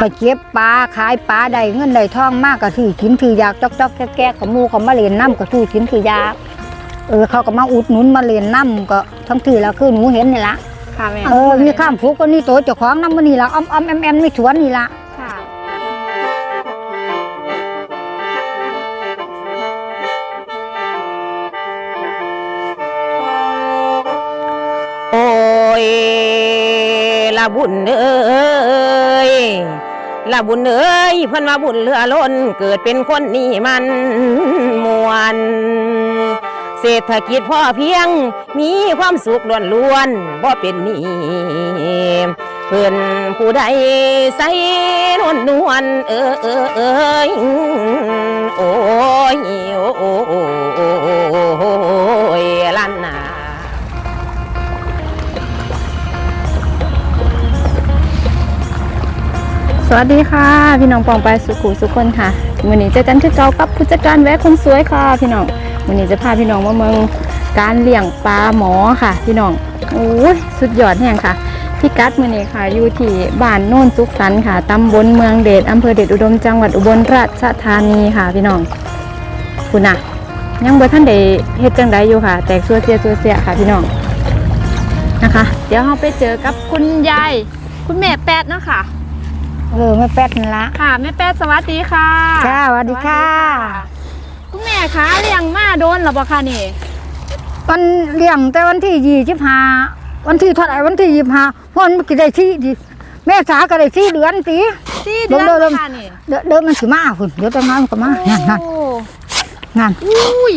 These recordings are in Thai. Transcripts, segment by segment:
ไปเก็บปลาขายปลาได้เงินได้ทองมากก็ถือกินถือยากจอกจอกแก๊กแก๊กกับหมูเขามาเล่นน้ำก็ถือกินถือยากเออเขาก็มาอุดหนุนมาเล่นน้ำก็ทั้งถือแล้วคือหนูเห็นนี่ละค่ะแม่เออมีข้ามฟุกก็นี่โตเจ้าของน้ำมันนี่ละอ้อมอ้อมแอมแอมในสวนนี่ละค่ะโอ้ยละบุญเอ้ย ละบุญเอ้ยเพิ่อนว่าบุญเหลือล้นเกิดเป็นคนนี่มันมวนเศรษฐกิจพ่อเพียงมีความสุขล้วนๆบ่เป็นนี้เพิ่อนผู้ใดใส่นวลนวลเออเออเอยโอ้ยโอ้ สวัสดีค่ะ พี่น้องปองไปสุขุสุคนค่ะวันนี้เจอกันที่เก่ากับผู้จัดการแวะคนสวยค่ะ พี่น้องวันนี้จะพาพี่น้องมาเมืองการเลี้ยงปลาหมอค่ะ พี่น้องโอ้ยสุดยอดแห่งค่ะพี่กัดมือนี้ค่ะอยู่ที่บ้านโน่นสุขสันค่ะตำบลเมืองเดชอำเภอเดชอุดมจังหวัดอุบลราชธานีค่ะ พี่น้องคุณน่ะยังบ่ท่านได้เฮ็ดจังไดอยู่ค่ะ แตกซัวเสียซัวเสียค่ะ พี่น้องนะคะ เดี๋ยวเราไปเจอกับคุณยายคุณแม่แปดเนาะค่ะ เออไม่แป๊ดนั่นละค่ะแม่แป๊ดสวัสดีค่ะค่ะสวัสดีค่ะคุณแม่คะเลี้ยงมาโดนหรอปะคะนี่วันเลี้ยงแต่วันที่ยี่สิบห้าวันที่เท่าไหร่วันที่ยี่สิบห้าพอนมันก็ได้ที่ดิแม่สาก็ได้ที่เดือนตีสี่เดือนเริ่มค่ะนี่เดี๋ยวเดินมันสิมาคุณเดี๋ยวจะมามันก็มานั่นนั่นโอ้นั่นอุ้ย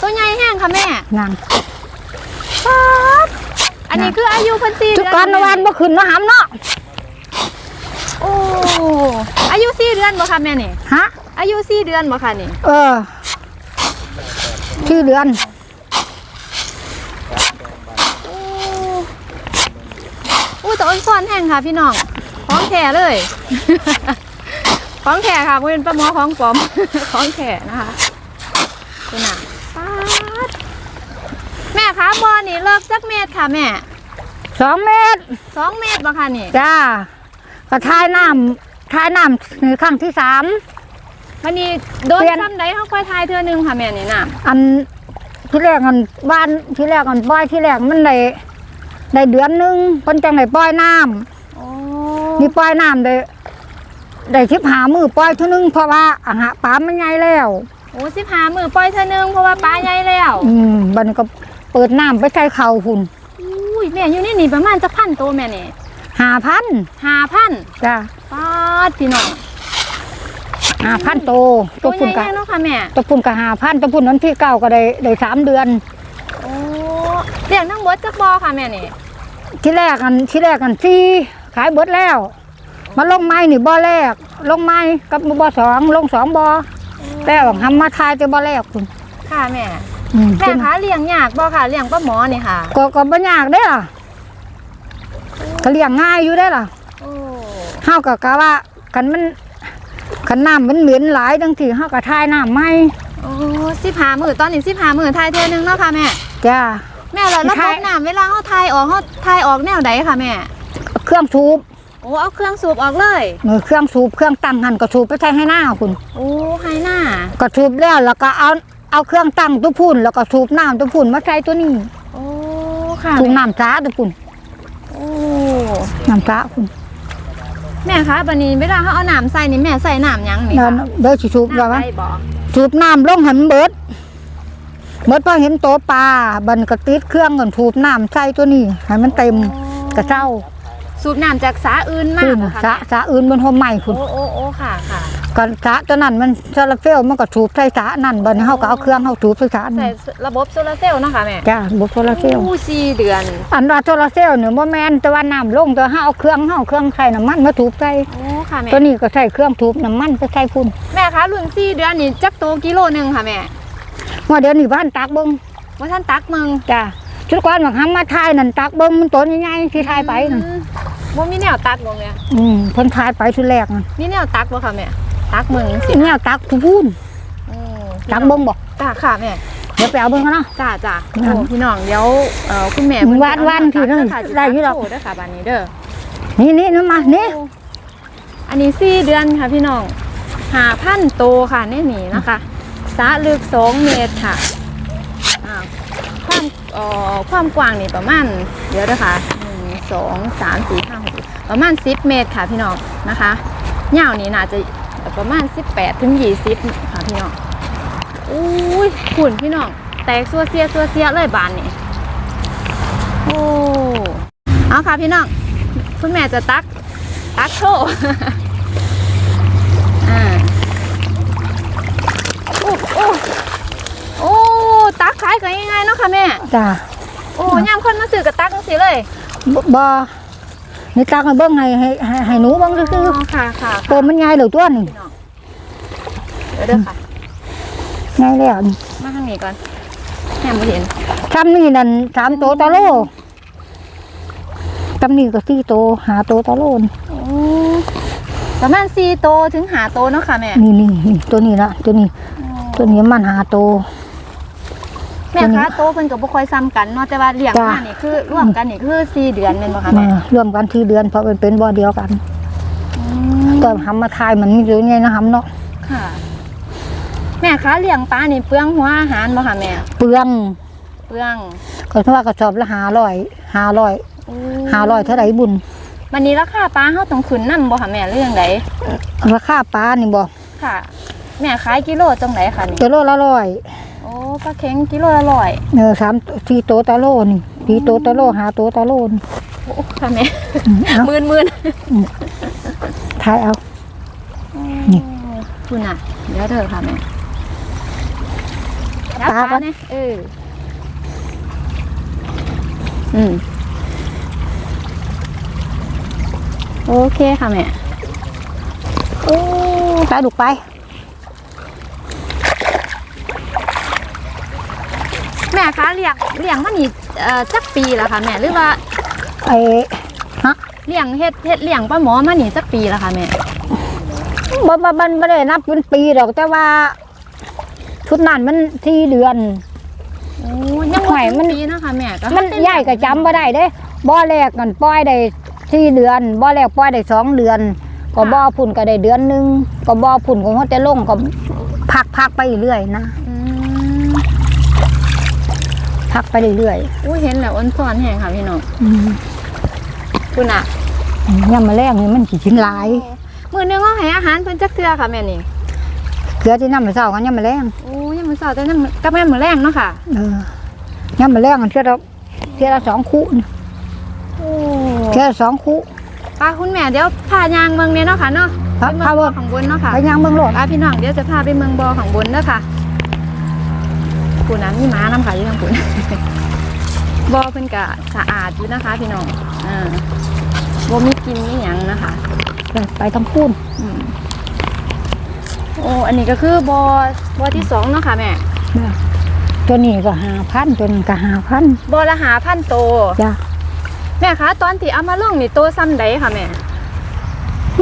ตัวใหญ่แห้งค่ะแม่นั่นป๊าบอันนี้คืออายุเพันสี่ทุเดืกการนวันบ่ขึ้นมาหำเนาะ โอ้อายุสี่เดือนบ่คะแม่นี่ฮะ อายุสี่เดือนบ่คะนี่เออที่เดือนโอ้อู้แต่อ้นซ่อนแห้งค่ะพี่น้องของแท้เลยของแท้ค่ะบ่เป็นปลาหมอของปลอมของแท้นะคะคุณน่ะป๊าดแม่คะบอนี่เลิกจักเม็ดค่ะแม่สองเมตรสองเมตรบ่คะนี่จ้า ก็ทายน้ำทายน้ำนี่ครั้งที่สามวันนี้โดนเปลี่ยน ซ้ำใดเขาค่อยทายเทื่อหนึงค่ะแม่นี่น่ะอันที่แรกอันบ้านที่แรกอันป้อยที่แรกมันได้ได้เดือนหนึงเพิ่นจังได้ปล่อยน้ำโอ้นี่ปล่อยน้ำได้ได้ชิบหามือปล่อยเท่านึงเพราะว่าอาหารปลามันใหญ่แล้ว โอ้สิบหามือปล่อยเทื่อหนึงเพราะว่าปลาใหญ่แล้วอืมบัดนก็เปิดน้ำไปใส่เข่าหุ่นอุ้ยแม่อยู่ในนี่ประมาณจะพันตัวแม่นี่ หาพันหาพันจ้าปาดพี่น้องหาพันโตตัตัววใหพุ่นญ่กะแน่เนาะค่ะแม่ตัวพุ่นกะหาพันตัวพุ่นวันที่เก้าก็ได้ได้สามเดือน โอ้เลี้ยงทั้งหมดจักบอค่ะแม่นี่ที่แรกอันที่แรกอันสี่ขายเบิดแล้ว มาลงไม้นี่บ่อแรก ลงไม้กับบ่อสองลงสองบ่อแต่ว่าทำมาทายจะบ่อแรกคุณค่ะแม่อืมแม่คะเลี้ยงยากบ่ค่ะเลี้ยงปลาหมอนี่ค่ะ ก็ก็บ่ยากเด้อล่ะ ก็เลี้ยงง่ายอยู่ได้อล่ะโอ้เฮาก็กะว่าคันมันคันน้ำมันเหม็นหลายจังที่เฮาก็ทายน้ำใหม่โอ้สิบหามือตอนนี้สิบหามือทายเทื่อหนึงเนาะค่ะแม่จ้าแม่แล้วระทาบยบน้ำเวลาเขาทายออกเขาทายออกแนวใดค่ะแม่ เครื่องสูบโอ้เอาเครื่องสูบออกเลยเออเครื่องสูบเครื่องตั้งหันก็สูบไปใช้ให้หน้าคุณโอ้ไฮหน้าก็สูบแล้วแล้วก็เอาเอาเครื่องตั้งตัวพุ่นแล้วก็สูบน้ำตัวพุ่นมาใส่ตัวนี้โอ้ค่ะสูบแม่น้ำสาตัวพุ่นโอ้ น้ำสาคุณแม่คะบันนี้เวลาเขาเอาน้ำใส่นี่แม่ใส่น้ำหยังนี่เดี๋ยวคะเดี๋ยวสิสูบว่าน้ำวะใส่บ่สูบน้ำลงให้มันเบิดเบิดพอเห็นโตวปลาบันก็ติดเครื่องก่อนสูบน้ำใส่ตัวนี้ให้มันเต็มกระเจ้าสูบน้ำจากสาอื่นมาขึ้นบ่ค่ะสะแม่สะอื่นบนหัวใหม่คุโอ้ณโอ้โอ้ค่ะค่ะ กันสะตัวนั้นมันซาลาเฟลมันก็สูบใส่สะนั่นบัดนี้เฮาก็เอาเครื่องเฮาสูบใส่สะใส่นั่นระบบโซลาร์เซลล์เนาะค่ะแม่จ้าบุกโซลาเฟลโอ้สี่เดือนอันว่าโซลาเซลเนี่ยบ่แม่นแต่ว่าน้ำลงแต่เฮาเอาเครื่องเฮาเครื่องใส่น้ำมันมาสูบใส่โอ้ค่ะแม่ตัวนี้ก็ใส่เครื่องสูบน้ำมันไปใส่พุ่นแม่คะรุ่นสี่เดือนนี่จักโตกิโลหนึงค่ะแม่ว่าเดี๋ยวนี้บ้านตักเบิ่งว่าท่านตักมึงจ้าชุดก่อนบักหำมาทายนั่นตักเบิ่งมันต้นใหญ่ๆที่ทายไปนั่นอืมบ่มีแนวตักบ่แม่อืมเพิ่นทายไปชุดแรกนั่นมีแนวตักบ่ค่ะแม่ ตักมึงสิแนวตักทุพุ่นอืมตักเบิ่งบ่จ้าค่ะแม่เดี๋ยวไปเอาเบิ่งกันเนาะจ้าจ้านั่นโอ้พี่น้องเดี๋ยวเอ่อคุณแม่อืมเพิ่วาดไปเอวาดที่นั่นตักได้อยู่หรอกโชว์เด้อค่ะบัดนี้เด้อนี่นี่นี่มานี่อัอันนี้สี่เดือนค่ะพี่น้องหาพันโตค่ะในนี่นะคะสระลึกสองเมตรค่ะอ่าความเอ่อความกว้างนี่ประมาณเดี๋ยวนะคะหนึ่งสองสามสี่ห้าหกประมาณสิบเมตรค่ะพี่น้องนะคะยาวนี่น่าจะ ประมาณสิบแปดถึงยี่สิบค่ะพี่น้องอุ้ยขุ่นพี่น้อง แตกซัวเซียซัวเซียเลยบานนี่โอ้เอาค่ะพี่น้องคุณแม่จะตัก ตักโชว์อ่าโอ้โอ้โอ้ตักขายกันยังไงเนาะค่ะแม่ จ้าโอ้ย่ามคนมาซื้อกับตักจังสิเลยบ่บ่ นี่ตากให้เบิ่งให้ให้ให้ให้หนูเบิ่งซื่อค่ะค่ะๆตัวมันใหญ่เหลือตัวนี่พี่น้องเดี๋ยวเด้อค่ะ ใหญ่แล้วนี่มาทางนี้ก่อนแม่ไม่เห็นซ้ำนี่นั่นสามโตวต่อโลซ้ำนี่ก็สี่โตวหาโตวต่อโลนี่โอ้ประมาณสี่โตถึงหาโตเนาะค่ะแม่นี่นี่นี่ตัวนี้ละตัวนี้ ตัวนี้มันหาโตว แม่คะโตเพิ่นกับบ่ค่อยซ้ำกันเนาะแต่ว่าเลี้ยงจ้ะมานี่คือร่วมกันนี่คือสี่เดือนแม่นบ่คะมาแม่ร่วมกันที่เดือนเพราะมันเป็นบ่อเดียวกันอืมก็ทำมาทายมันมีตัวใหญ่นะทำเนาะค่ะ แม่คะเลี้ยงปลานี่เปลืองหัวอาหารบ่ค่ะแม่เปลืองเปลืองก็เพราะว่ากระสอบละหาร้อยหาร้อยหาร้อยเท่าไหร่บุญวันนี้ราคาปลาเฮาต้องขึ้นนำบ่ค่ะแม่เรื่องใดราคาปลานี่บอกค่ะ แม่ขายกิโลจังไดคะนี่กิโลละร้อยโอ้ ปลาเค็งกิโลละร้อยเออสามสี่โตวตะโลนี่สี่โตวตะโลหาโตวตะโลนี่โอ้ค่ะแม่อืมเอาหมื่นหมื่นทายเอานี่คุณน่ะเดี๋ยวเด้อค่ะแม่ปลาก่อนเนี่ยเอออืมโอเคค่ะแม่โอ้ไปลูกไป ม่คะเลี้ยงเลี้ยงมานี่เอ่อจักปีแล้วค่ะแม่หรือว่าไอ้ฮะเลี้ยงเฮ็ดเฮ็ดเลี้ยงปลาหมอมานี่จักปีแล้วค่ะแม่บ่บ่บ่ไม่ได้นับเป็นปีหรอกแต่ว่าชุดนั้นมันที่เดือนโอ้ยังหอยมันปีเนาะค่ะแม่ก็มันใหญ่ก็จำบ่ได้เด้บ่อแรกกันปล่อยได้สี่เดือนบ่อแรกปล่อยได้สองเดือน ก็บ่อพุ่นก็ได้เดือนหนึงก็บ่อพุ่นของเขาแต่ลงก็พักพักไปเรื่อยนะอืม พักไปเรื่อยอุ้ยเห็นแล้วอ้นซ้อนแห้งค่ะพี่น้องๆอืมคุณอะยามมาแรงนี่มันสิชิ้นหลายมือนึงเอาให้อาหารเพิ่นจักเทื่อค่ะแม่นี่เกลือที่น้ำมาเช้ากันยามมาแรงโอ้ยังมื้อเช้าแต่น้ำกับแม่มื้อแรงเนาะค่ะเออยามมาแรงกันเทื่อละเทื่อละสองคู่นี่โอ้เทื่อละสองคู่ ป้าคุณแม่เดี๋ยวพายางเมืองเนี่ยเนาะค่ะเนาะพาไปเมืพาองเบิ่บ่องของบนเนาะค่ะ ไปย่างเบิ่งโลดป้าพี่น้องเดี๋ยวจะพาไปเมืองบ่อของบนเด้อค่ะ คุณน้ำมีม้านำค่ะอยู่ทางคุณบ่อเพิ่นก็สะอาดอยู่นะคะ พี่น้องอ่าบ่มีกลินมีหยังนะคะ ไปไปทั้งคู่อืมโอ้อันนี้ก็คือบอบอที่สองเนาะค่ะแม่ตัวนี้ก็หาพันตัวนี้ก็หาพันบอละหาพันโตจ้ะแม่คะตอนที่เอามาลงนี่โตซ้ำใดค่ะแม่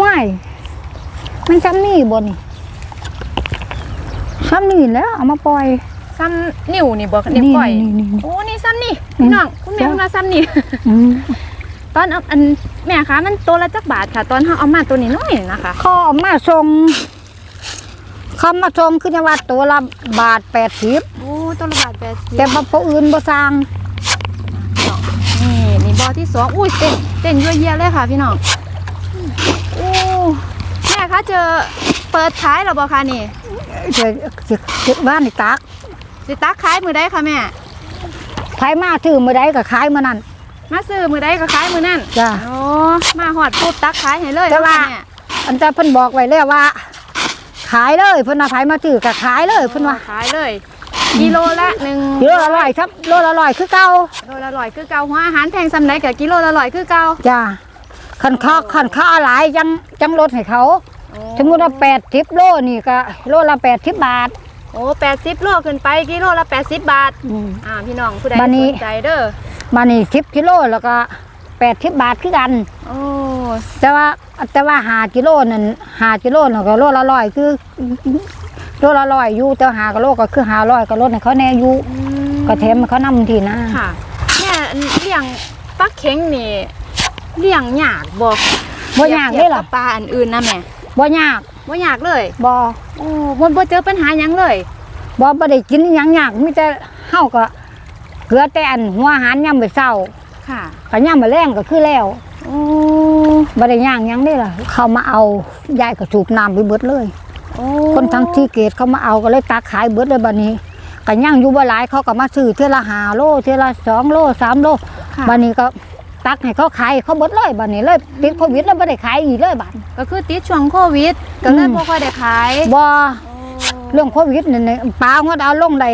ว่ายมันซ้ำนี่บนซ้ำนี่แล้วเอามาปล่อย ซ้ำนิ้วนี่บอกนิ้วนี่ก้อยนี่นี่นี่ โอ้นี่ซ้ำนี่พี่น้องคุณแม่จ้ะคุณมาซ้ำนี่ อืมตอนเอาอันแม่คะมันโตละจักบาทค่ะ ตอนเขาเอามาตัวนี้น้อยนะคะเขาเอามาส่งเขามาส่งขึ้นวัดตัวละบาทแปดสิบโอ้ตัวละบาทแปดสิบแต่ว่าผู้อื่นบ่สร้างนี่นี่บอที่สองอุ้ยเต้นเต้นเยอะแยะเลยค่ะพี่น้องโอ้แม่คะเจอเปิดขายหรอบอคะนี่เจะจะบ้านนี่ตัก สิตักขายมือได้ค่ะแม่ใครมาถือมาได้ก็ขายมานั่นมาซื้อมือได้ก็ขายมือนั่นจ้ะโอ้มาหอดปุ๊บตักขายให้เลยแต่ว่าเนะอันแต่เพิ่นบอกไว้แล้วว่า ขายเลยเพิ่นว่าไผมาถือก็ขายเลยเพิ่นว่าขายเลยกิโลละหนึ่งกิโลละร้อยครับโลละร้อยคือเก่าโลละร้อยคือเก่าหัวอาหารแพงสำไรกับกิโลละร้อยคือเก่าจ้าขันข้าขันข้าหลายจังจังลดให้เขาโอ้สมมุติว่าแปดทิปโลนี่ก็โลละแปดทิบบาท โอ้แปดสิบโลขึ้นไปกิโลละแปดสิบบาท อืม อ่าพี่น้องผู้ใดบัดนี้ สนใจเด้อมานี่ทิปกิโลแล้วก็แปดทิบบาทคือกัน โอ้แต่ว่าแต่ว่าหากิโลนั่นหากิโลนั่นก็โลละร้อยคือโลละร้อยอยู่แต่หากิโลก็คือหาร้อยก็ลดให้เขาแน่อยู่อืมก็แถมให้เขานำทีนะค่ะเนี่ยเลี้ยงปลาเข็งนี่เลี้ยงยากบอกบ่ยากเด้ล่ะทีบบปลาอันอื่นนะแม่บ่ยาก บ่ยากเลยบ่โอ้บ่บ่เจอปัญหาหยังเลยบ่บ่ได้กินหยังยากมีแต่เฮาก็เกลือแต่อันหัวอาหารยามมื้อเช้าค่ะก็ยามมื้อแลงก็คือแล้วโอ้บ่ได้ย่างหยังได้ล่ะ เขามาเอายายก็สูบน้ำไปเบิดเลย โอ้คนทั้งที่เกตเขามาเอาก็เลยตักขายเบิดเลยบัดนี้ก็ย่างอยู่บ่หลายเขาก็มาซื้อเท่าละห้าโลเท่าละสองโลสามโลค่ะบัดนี้ก็ ตักให้เขาขายเขาเบิดเลยบัดนี้เลยติดโควิดแล้วบ่ได้ขายอีกเลยบัด ก็คือติดช่วงโควิด ก็เลยอืมบ่ค่อยได้ขายบ่เรื่องโควิดนี่นี่ปลาเขาเอาลงได้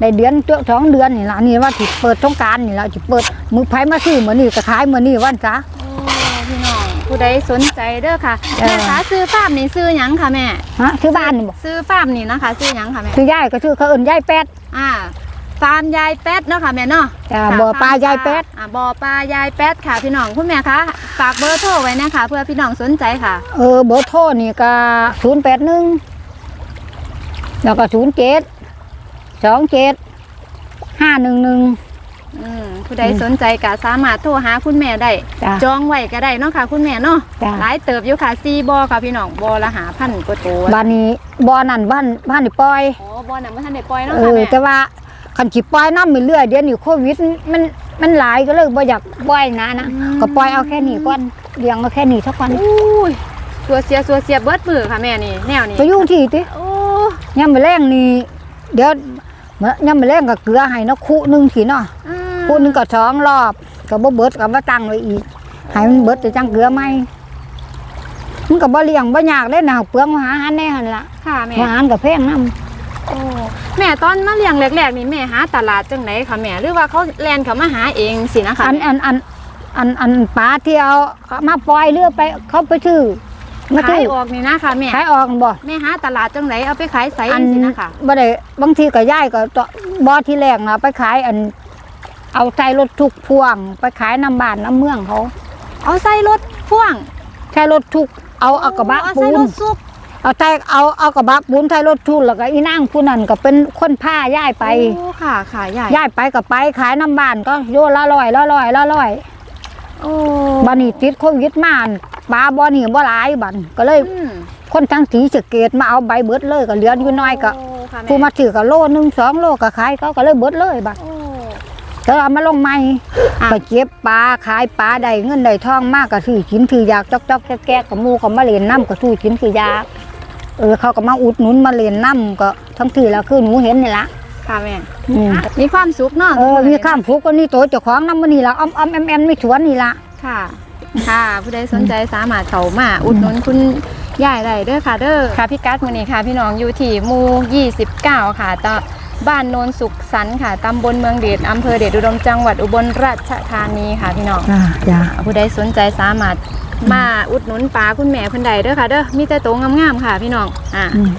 ได้เดือนเจ้าสองเดือนนี่ล่ะนี่ว่าสิเปิดสงกรารนี่ล่ะสิเปิดมือไผมาซื้อมื้อนี้ก็ขายมื้อนี้วันจ้ะโอ้พี่น้องผู้ใดสนใจเด้อค่ะเออแม่คะซื้อฟาร์มนี่ซื้อหยังค่ะแม่ฮะซื้อบ้านนี่บ่ซื้อฟาร์มนี่นะคะ ซื้อหยังค่ะแม่ซื้อยายก็ซื้อเขาเอิ้นยายแปดอ่า ฟาร์มยายแป๊ดเนาะค่ะแม่เนาะจ้ะค่ะบ่อปลาฟร์มยายแป๊ด อ่าบ่อปลายายแป๊ดค่ะพี่น้องคุณแม่คะฝากเบอร์โทรไว้นะคะเพื่อพี่น้องสนใจค่ะเออเบอร์โทรนี่ก็ศูนย์แปดหนึ่งแล้วก็ศูนย์เจ็ดสองเจ็ดห้าหนึ่งหนึ่ง อืมผู้ใดสนใจก็สามารถโทรหาคุณแม่ได้ จ้ะ จองไว้ก็ได้เนาะค่ะ คุณแม่เนาะจ้ะ หลายเติบอยู่ค่ะซีบอค่ะพี่น้องบอละหาพันกว่าตัวบ้านนี้บ่อนั่นบ้านบ้านนี่ปล่อยอ๋อบอนั้นไม่ทันได้ปล่อยเนาะเอค่ะอ แม่แต่ว่า คันสิปล่อยน้ำไปเรื่อยเดี๋ยวนี้โควิดมันมันหลายก็เลยบ่อยากปล่อยนะนะก็ปล่อยเอาแค่นี้ก่อนเลี้ยงเอาแค่นี้เท่ากันอุ้ยตัวเสียตัวเสียเบิดมือค่ะแม่นี่แนวนี้ไปอยู่ที่ติโอ้ยามมื้อแรงนี่เดี๋ยวมื้อยามมื้อแรงก็เกลือให้เนาะคู่หนึงสิเนาะอืมคู่หนึงก็สองรอบก็บ่เบิดก็มาตั้งไว้อีกให้มันเบิดจะจังเกลือไหมมันก็บ่เลี้ยงบ่ยากเด้นะเปลืองอาหารแน่หั่นล่ะค่ะแม่อาหารก็แพงนํ โอ้แม่ตอนมาเลี้ยงแรกๆนี่แม่หาตลาดจังไหนคะแม่หรือว่าเขาแลนเขามาหาเองสินะคะอันอันอันอันอันปลาที่เอามาปล่อยเรือไปเขาไปซื้อมาขาซื้ยอออกนี่นะค่ะแม่ขายออกบ่แม่หาตลาดจังไหนเอาไปขายใส่อันสินะคะบ่ได้บางทีก็ย้ายก็ตบ่อที่แรกนะไปขายอัน เอาใส่รถทุกพ่วง ไปขายน้ำบ้านน้ำเมืองเขา เอาใส่รถพ่วงใช้รถทุกเอาเอากระบะเอาปูใส่รนถซุก เอาใส่เอาเอากระบะปูนใส่รถทุกแล้วก็อีนางผู้นั้นก็เป็นคนพาย้ายไปโอ้ค่ะค่ะใหญ่ย้ายไปก็ไปขายน้ำบ้านก็โยละร้อยละร้อยละร้อยโอ้บัดนี้ติดโควิดมาอั่นปลาบ่อนี่บ่หลายบัดก็เลย อืมคนทั้งสีสะเกตมาเอาใบเบิดเลยก็เหลืออยู่น้อยก็ โค่ะแผู้มาถือก็โลนึงสองโลก็ขายเขาก็เลยเบิดเลยบัดโอ้ก็เอามาลงใหม่อะก็เก็บปลาขายปลาได้เงินได้ทองมากก็ซื้อกินถือยากจอกจอกแก๊กๆกับหมูก็มาเล่นน้ำก็ซื้อกินถือยาก เออเขาก็มาอุดหนุนมาเล่นน้ำก็ทั้งถือแล้วคือหนูเห็นนี่ละค่ะแม่อืมมีความสุขเนาะเออมีข้ามฟุกก็นี่โตเจ้าของน้ำมันนี่ละอ้อมอ้อมแอมแอมไม่สวนนี่ละค่ะ ค่ะ ผู้ใดสนใจสามารถเข้ามาอุดหนุนคุณยายได้เด้อค่ะเด้อค่ะพี่กัสมื้อนี้ค่ะ พี่น้องอยู่ที่หมู่29 ค่ะตะบ้านโนนสุขสันต์ค่ะตำบลเมืองเดชอำเภอเดชอุดมจังหวัดอุบลราชธานีค่ะพี่น้องจ้าจ้าผู้ใดสนใจสามารถ มาอุดหนุนปลาคุณแม่เพิ่นใดเด้อค่ะเด้อมีแต่โตวงามๆค่ะพี่น้องอ่าอืม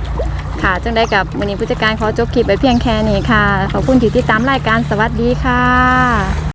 ค่ะจังได้กับวันนี้ผู้จัดการขอจบคลิปไปเพียงแค่นี้ค่ะ ขอบคุณที่ติดตามรายการสวัสดีค่ะ